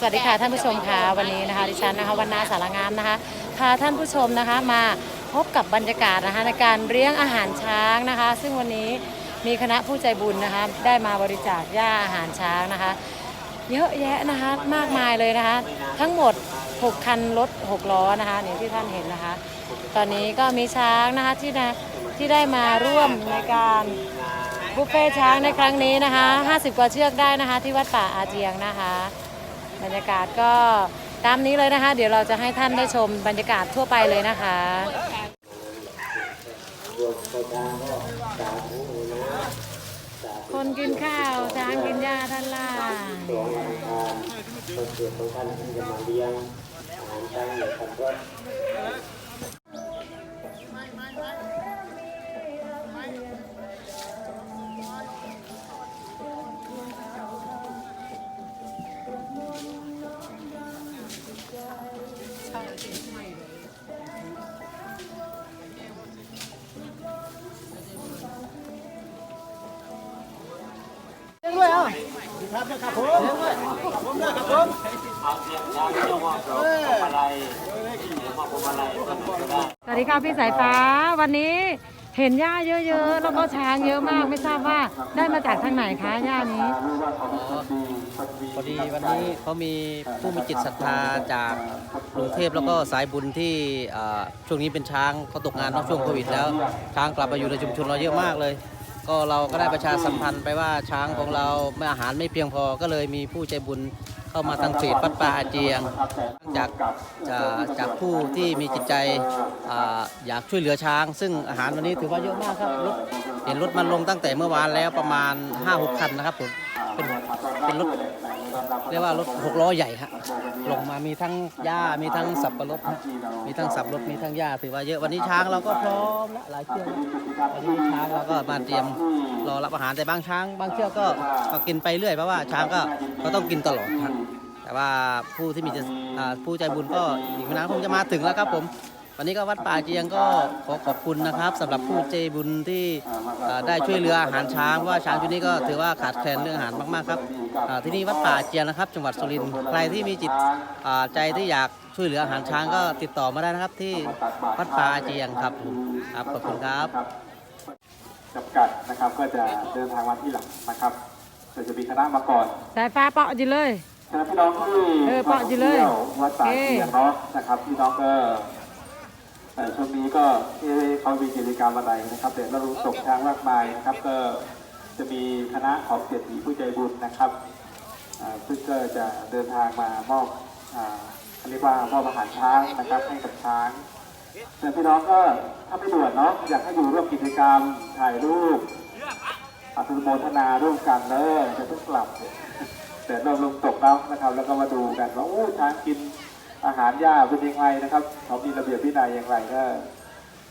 สวัสดีค่ะท่านผู้ชมค่ะวันนี้นะคะดิฉันนะคะวันนาสารงามนะคะพาท่านผู้ชมนะคะมาพบกับบรรยากาศนะคะในการเลี้ยงอาหารช้างนะคะ ซึ่งวันนี้มีคณะผู้ใจบุญนะคะได้มาบริจาคหญ้าอาหารช้างนะคะ เยอะแยะนะคะมากมายเลยนะคะ ทั้งหมด 6 คันรถ 6 ล้อนะคะนี่ที่ท่านเห็นนะคะ ตอนนี้ก็มีช้างนะคะที่นะที่ได้มาร่วมในการบุฟเฟ่ช้างในครั้งนี้นะคะ 50 กว่าเชือกได้นะคะ ที่วัดป่าอาเจียงนะคะ บรรยากาศก็ตามนี้เลยนะคะ เดี๋ยวเราจะให้ท่านได้ชมบรรยากาศทั่วไปเลยนะคะคนกินข้าวช้างกินหญ้าท่านล่างคนเกิดของท่านที่จะมาเลี้ยงอาหารช้างในคันรถ เอาเสียงช้างเจ้าว่าดอกพวงมาลัยหรือว่าพวงมสวัสดีค่ะพี่สายฟ้าวันนี้เห็นหญ้าเยอะๆแล้วก็ช้างเยอะมากไม่ทราบว่าได้มาจากทางไหนคะหญ้านี้พอดีวันนี้เขามีผู้มีจิตศรัทธาจากกรุงเทพแล้วก็สายบุญที่ช่วงนี้เป็นช้างเขาตกงานเนอกช่วงโควิดแล้วช้างกลับมาอยู่ในชุมชนเราเยอะมากเลย ก็เราก็ได้ประชาสัมพันธ์ไปว่าช้างของเราไม่อาหารไม่เพียงพอก็เลยมีผู้ใจบุญเข้ามาทางเฟสวัดป่าอาเจียง จากจากจากผู้ที่มีจิตใจอ่าอยากช่วยเหลือช้าง ซึ่งอาหารวันนี้ถือว่าเยอะมากครับรถเห็นรถมันลงตั้งแต่เมื่อวานแล้วประมาณ5-6คันนะครับผม เป็นเป็นรถเรียกว่ารถหกล้อใหญ่ฮะลงมามีทั้งหญ้ามีทั้งสับปะรดฮะมีทั้งสับปะรดมีทั้งหญ้าถือว่าเยอะวันนี้ช้างเราก็พร้อมละหลายเชือกวันนี้ช้างเราก็มาเตรียมรอรับอาหารแต่บางช้าง บางเชือกก็ก็กินไปเรื่อยเพราะว่าช้างก็ก็ต้องกินตลอดครับแต่ว่าผู้ที่มีจะผู้ใจบุญก็อีกไม่นานคงจะมาถึงแล้วครับผม วันนี้ก็วัดป่าเจียงก็ขอขอบคุณนะครับสำหรับผู้ใจบุญที่อ่าได้ช่วยเหลืออาหารช้างเพราะว่าช้างชุดนี้ก็ถือว่าขาดแคลนเรื่องอาหารมากๆครับอ่าที่นี่วัดป่าเจียงนะครับ จังหวัดสุรินทร์ใครที่มีจิตอ่าใจที่อยากช่วยเหลืออาหารช้างก็ติดต่อมาได้นะครับ ที่วัดป่าเจียงครับผมครับขอบคุณครับจำกัดนะครับก็จะเดินทางมาที่หลังนะครับแต่จะมีคณะมาก่อนสายฟ้าเปาะอยู่เลยคณะพี่น้องที่เออเปาะอยู่เลยที่ววัดป่าเทียนเนาะนะครับพี่น้องก็ แต่ช่วงนี้ก็ที่เขามีกิจกรรมอะไรนะครับเดี๋ยวเรารู้ส่งทางมากมายนะครับ ก็จะมีคณะของเศรษฐีผู้ใจบุญนะครับอ่าซึ่งก็จะเดินทางมามอบอ่าเขาเรียกว่ามอบอาหารช้างนะครับให้กับช้างแต่พี่น้องก็ถ้าไม่ด่วนเนาะอยากให้อยู่ร่วมกิจกรรมถ่ายรูปอนุโมทนาร่วมกันเลยจะต้องกลับแต่เราลงตกแล้วนะครับ แล้วก็มาดูกันว่าโอ้ช้างกิน อาหารยาเป็นยังไงนะครับเขามีระเบียบวินัยอย่างไรก็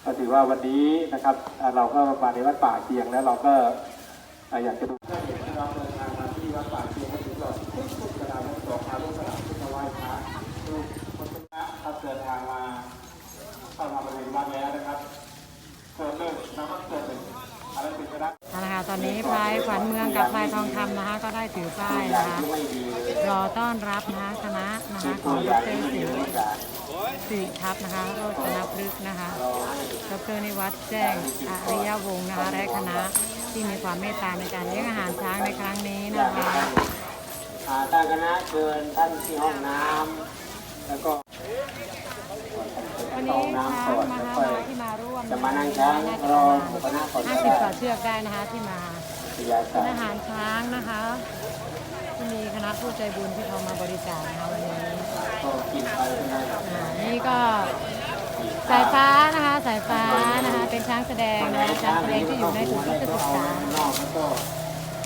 ก็ถือว่าวันนี้นะครับอ่าเราก็มาในวัดป่าเกียงแล้วเราก็อ่าอยากจะดู ตอนนี้พลายขวัญเมืองกับพลายทองคำนะคะ ก็ได้ถือป้ายนะคะรอต้อนรับนะคะคณะนะคะของดรสิริสิริทัพนะคะโรจนพฤกษ์นะคะดรนิวัฒน์แจ้งอริยวงศ์นะคะและคณะที่มีความเมตตาในการเลี้ยงอาหารช้างในครั้งนี้นะคะอาตั้งคณะเชิญท่านที่ห้องน้ำแล้วก็ วันนี้ช้างนะคะมาที่มาร่วมจะมานั่งช้างรอหมู่คณะก่อนห้าก็สิบได้กว่าเชือกได้นะคะที่มาปิยาเป็สานอาหารช้างนะคะที่มีคณะผู้ใจบุญที่เขามาบริจาคนะคะวันนี้ก็กินไปนะอ่านี่ก็สายฟ้านะคะสายฟ้านะคะเป็นช้างแสดงนะคะช้างแสดงที่อยู่ในศูนย์ศึกเอาษาข้างนอกแล้วก็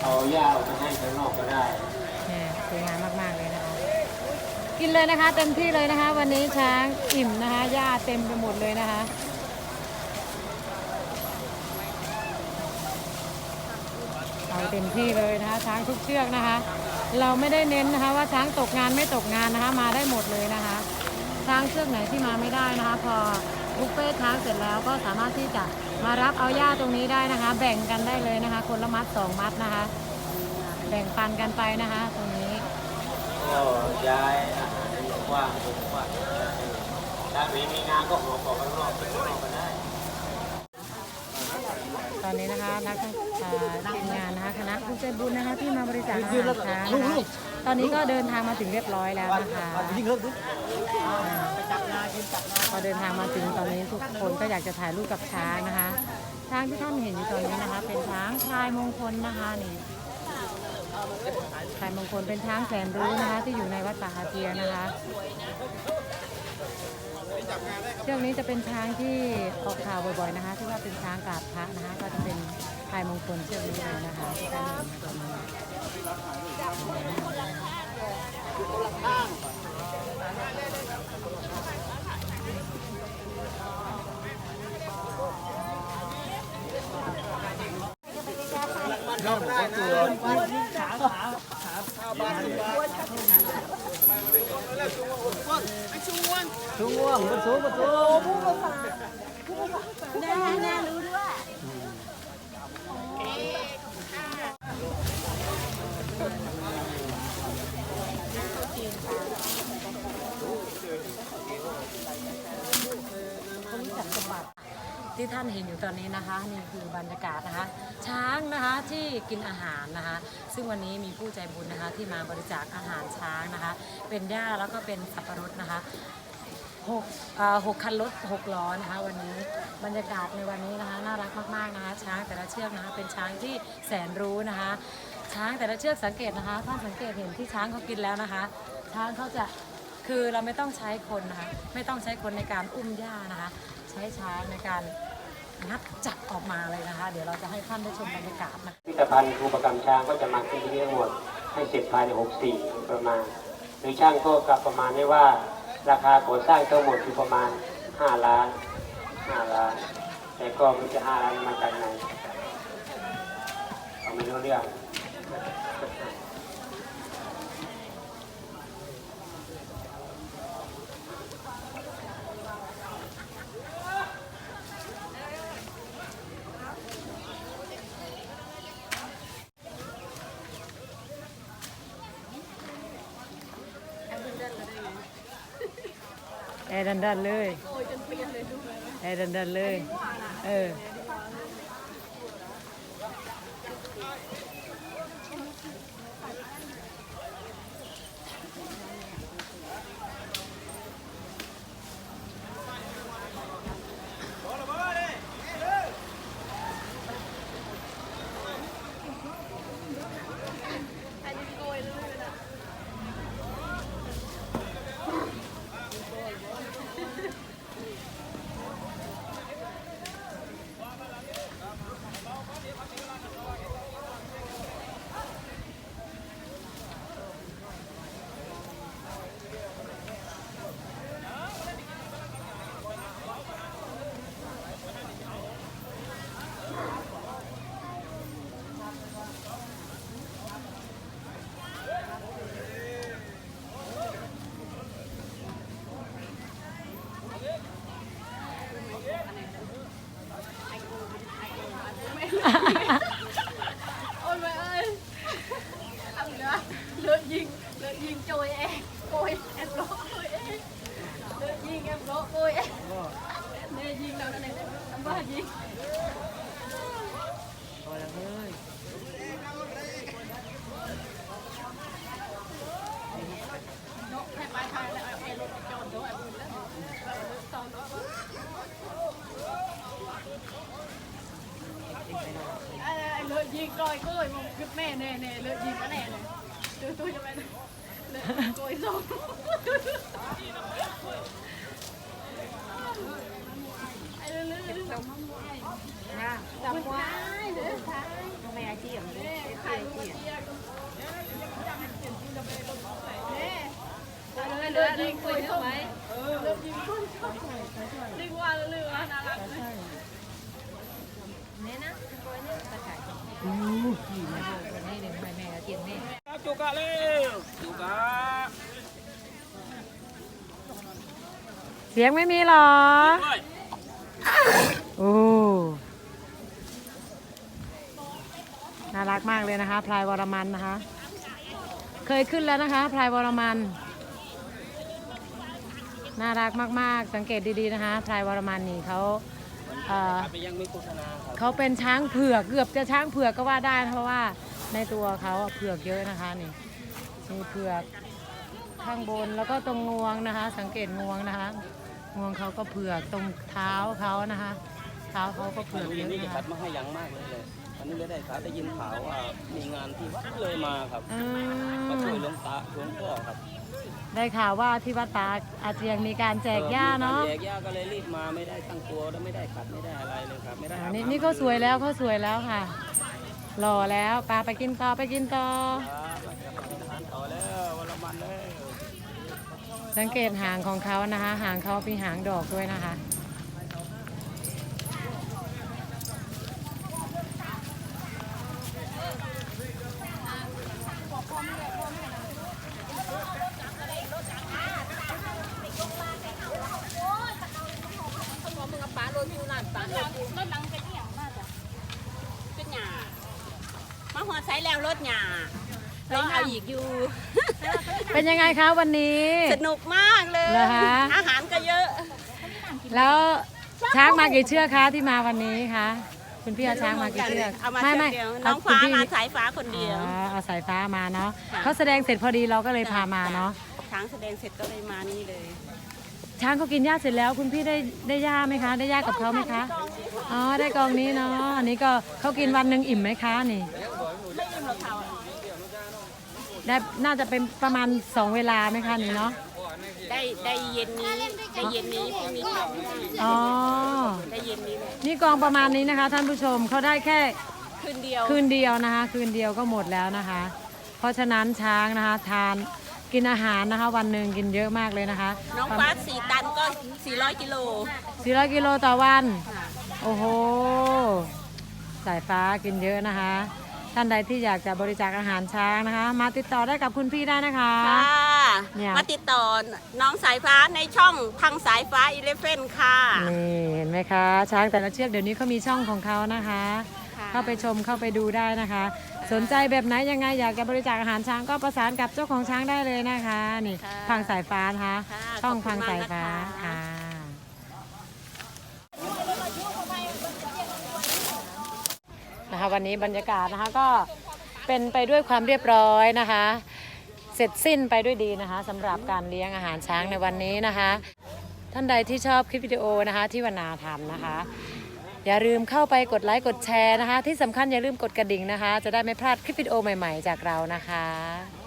เอาหญ้าออกมาให้ข้างนอกก็ได้ เนี่ยสวยงามมากๆเลยนะคะ กินเลยนะคะ เต็มที่เลยนะคะ วันนี้ช้างอิ่มนะคะหญ้าเต็มไปหมดเลยนะคะเอาเต็มที่เลยนะคะ ช้างทุกเชือกนะคะ เราไม่ได้เน้นนะคะ ว่าช้างตกงานไม่ตกงานนะคะ มาได้หมดเลยนะคะ ช้างเชือกไหนที่มาไม่ได้นะคะ พอบุฟเฟ่ช้างเสร็จแล้วก็สามารถที่จะมารับเอาหญ้าตรงนี้ได้นะคะ แบ่งกันได้เลยนะคะ คนละมัดสองมัดนะคะ แบ่งปันกันไปนะคะตรง ก็ย้ายอาหารกว้างวงกว้างถ้าไมีมีงานก็หอบออกข้างนอกไปข้างนอกก็ได้ ตอนนี้นะคะนักท่องเอ่อทีมงานนะคะคณะผู้ใจบุญนะคะที่มาบริจาคอาหารช้างนะคะตอนนี้ก็เดินทางมาถึงเรียบร้อยแล้วนะคะพอเดินทางมาถึงตอนนี้ทุกคนก็อยากจะถ่ายรูปกับช้างนะคะช้างที่ท่านเห็นอยู่ตอนนี้นะคะ เป็นช้างพลายมงคลนะคะนี่ พลายมงคลเป็นช้างแสนรู้นะคะ ที่อยู่ในวัดป่าอาเทียนะคะเชือกนี้จะเป็นช้างที่ออกข่าวบ่อยๆนะคะ ที่ว่าเป็นช้างกราบพระนะคะ ก็จะเป็นพายมงคลเชือกนี้เลยนะคะที่ท่านเห็น ตอนนี้สูงว่างมันสูงมันสูงที่ท่านเห็นอยู่ตอนนี้นะคะ นี่คือบรรยากาศนะคะ ช้างนะคะที่กินอาหารนะคะ ซึ่งวันนี้มีผู้ใจบุญนะคะที่มาบริจาคอาหารช้างนะคะ เป็นหญ้าแล้วก็เป็นสับปะรดนะคะหกหกคันรถหกล้อนะคะ วันนี้บรรยากาศในวันนี้นะคะ น่ารักมากๆนะคะช้างแต่ละเชือกนะคะ เป็นช้างที่แสนรู้นะคะ ช้างแต่ละเชือกสังเกตนะคะท่านสังเกตเห็นที่ช้างเขากินแล้วนะคะ ช้างเขาจะคือเราไม่ต้องใช้คนนะคะ ไม่ต้องใช้คนในการอุ้มหญ้านะคะ ใช้ช้างในการ งัดจับออกมาเลยนะคะ เดี๋ยวเราจะให้ท่านได้ชมบรรยากาศนะพิพิธภัณฑ์ครูประกรรมช้างก็จะมาที่นี่ทั้งหมดให้เสร็จภายใน64ประมาณโดยช่างก็กลับประมาณได้ว่า ราคาก่อสร้างทั้งหมดคือประมาณ 5 ล้าน 5 ล้าน แต่ก็มันจะ5ล้านมาจากไหนเราไม่รู้เรื่อง แอร์ดันดันเลยแอร์ดันดันเลย เออ ai lợi gì coi coi một cái mẹ nè nè lợi gì cái nè này tôi tôi cho mẹ lợi coi rồi ai lên lên lên đồng không ai đồng quá để thái mẹ chị ẩm đấy thái chị nè lợi gì coi không lợi gì coi không liên quan liên quan nào làm อู้ขี่มาดูตัวนี้เดี๋ยวแม่แม่ก็เกียนแม่ จุกะเลยจุกะเสียงไม่มีหรอ โอ้ น่ารักมากเลยนะคะ พลายวรมันนะคะ เคยขึ้นแล้วนะคะ พลายวรมัน น่ารักมาก ๆ สังเกตดี ๆ นะคะ พลายวรมันนี่เขา เอ่อไปยังไม่โฆษณาครับเขาเป็นช้างเผือกเกือบจะช้างเผือกก็ว่าได้นะเพราะว่าในตัวเขาอะเผือกเยอะนะคะนี่มีเผือกข้างบนแล้วก็ตรงงวงนะคะ สังเกตงวงนะคะงวงเขาก็เผือกตรงเท้าเขานะคะ เท้าเขาก็เผือกเยอะนี่นะคัคะดมาให้ยังมากเลยเลย วันนี้ไม่ได้ครับได้ยินข่าวว่ามีงานที่วัดเลยมาครับอืมาช่วยมหลวงตาหลวงพ่อครับได้ข่าวว่าที่วัดป่าอาเจียงมีการแจกหญ้าเนาะแจกหญ้าก็เลยรีบมาไม่ได้ตั้งตัวและไม่ได้ขัดไม่ได้อะไรเลยครับ ไม่ได้อ่าอาบนี่ำนี่ก็สวยแล้วเขาสวยแล้วค่ะหล่อแล้วปลาไปกินต่อไปกินต่อ ครับมาจะมากินอาหารต่อแล้ววันละมันเลย สังเกตหางของเขานะคะ หางเขามีหางดอกด้วยนะคะ รถหลังรถหลังเป็นอย่างน่าจะเป็นหยามาหัวใช้แล้ว รถหยาไปเอาอีกอยู่ เป็นยังไงคะวันนี้ สนุกมากเลย เหรอคะ อาหารก็เยอะ แล้วช้างมากี่เชือกคะที่มาวันนี้คะคุณพี่เอาช้างมากี่เชือกเอามาไม่เชืไม่อกเดียวเอน้องคุณฟ้าพี่มาสายฟ้าคนเดียวอ๋อเอาสายฟ้ามาเนาะค่ะเขาแสดงเสร็จพอดีเราก็เลยพามาเนาะช้างแสดงเสร็จก็เลยมานี่เลย ช้างเขากินหญ้าเสร็จแล้ว คุณพี่ได้ได้หญ้าไหมคะ ได้หญ้ากับเขาไหมคะอ๋อได้กองนี้เนาะอันนี้ก็เขากินวันหนึ่งอิ่มไหมคะนี่ ไม่อิ่มหรอกค่ะได้น่าจะเป็นประมาณสองเวลาไหมคะนี่เนาะได้ได้เย็นนี้ได้เย็นนี้พรุ่งนี้เช้าอ๋อ ได้เย็นนี้เลยนี่กองประมาณนี้นะคะ ท่านผู้ชมเขาได้แค่คืนเดียวคืนเดียวนะคะ คืนเดียวก็หมดแล้วนะคะ เพราะฉะนั้นช้างนะคะ ทานกินอาหารนะคะ วันหนึ่งกินเยอะมากเลยนะคะน้องฟ้าสี่ตันก็400กิโล400กิโลต่อวัน โอ้โห สายฟ้ากินเยอะนะคะ ท่านใดที่อยากจะบริจาคอาหารช้างนะคะ มาติดต่อได้กับคุณพี่ได้นะคะ ค่ะเนี่ย มาติดต่อน้องสายฟ้าในช่องทางสายฟ้าอีเลฟเฟนค่ะ นี่เห็นไหมคะ ช้างแต่ละเชือกเดี๋ยวนี้เขามีช่องของเขานะคะ ค่ะ เข้าไปชมเข้าไปดูได้นะคะ สนใจแบบไหนยังไงอยากจะบริจาคอาหารช้างก็ประสานกับเจ้าของช้างได้เลยนะคะ นี่ค่ะพังสายฟ้านะคะค่ะช่องขอบคุพัณงมากสายฟ้านะคะ ค่ะ นะคะ วันนี้บรรยากาศนะคะก็เป็นไปด้วยความเรียบร้อยนะคะ เสร็จสิ้นไปด้วยดีนะคะสำหรับการเลี้ยงอาหารช้างในวันนี้นะคะ ท่านใดที่ชอบคลิปวิดีโอนะคะที่วนาทำนะคะ อย่าลืมเข้าไปกดไลค์กดแชร์นะคะ ที่สำคัญอย่าลืมกดกระดิ่งนะคะ จะได้ไม่พลาดคลิปวิดีโอใหม่ ๆ จากเรานะคะ